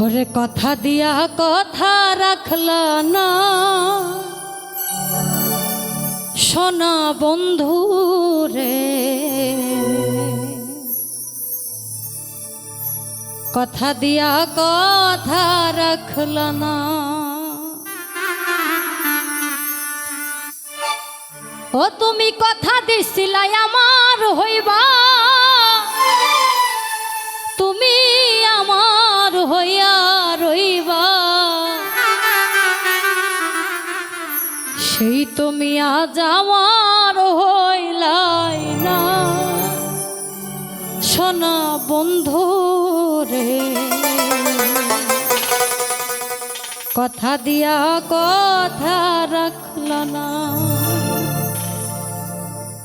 ওরে কথা দিয়া কথা রাখল না। সোনা বন্ধু রে। কথা দিয়া কথা রাখল না। ও তুমি কথা দিছিলাই আমার হইবা হইয়া রইবা। সেই তুমি আজ আমার হইলাই না। সোনা বন্ধু রে, কথা দিয়া কথা রাখল না।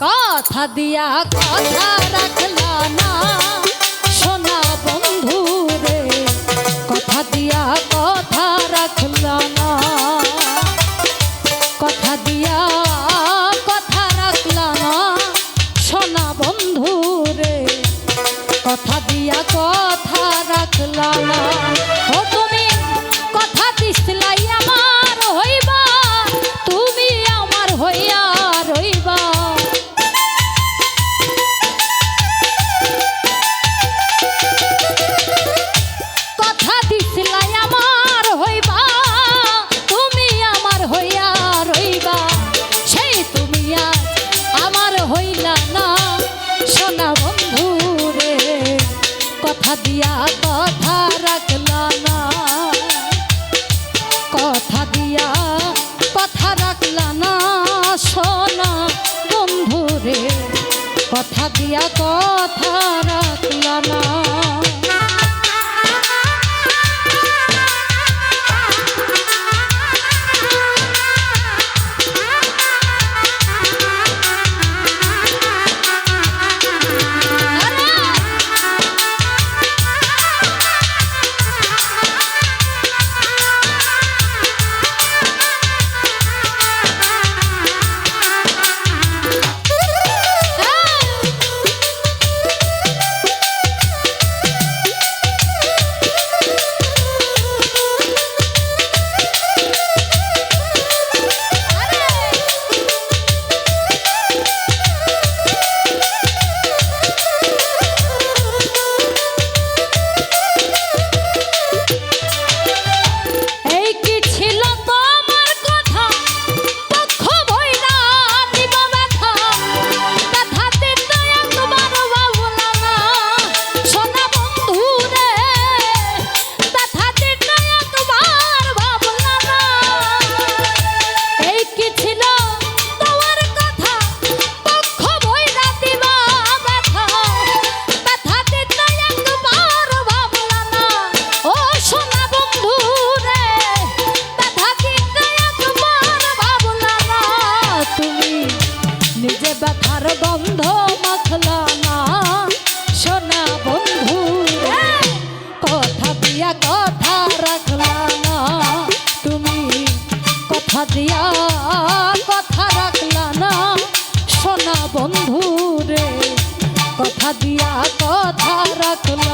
কথা দিয়া কথা রাখল না। সোনা বন্ধু রে কথা দিয়া কথা রাখল কথা দিয়া কথা রাখলা কথা দিয়া কথা কথা দিয়া কথা না। দিয়া কথা রাখলা তুমি কথা দিয়া কথা রাখলা না। সোনা বন্ধু রে কথা দিয়া কথা রাখলা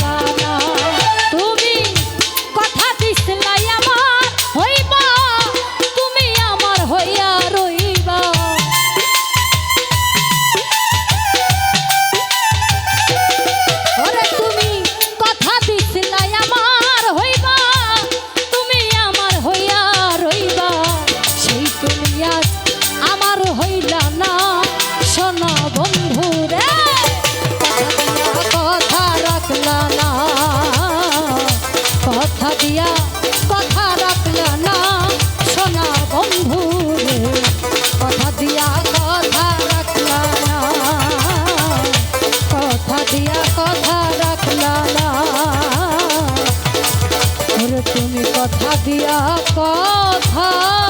দিয়া কথা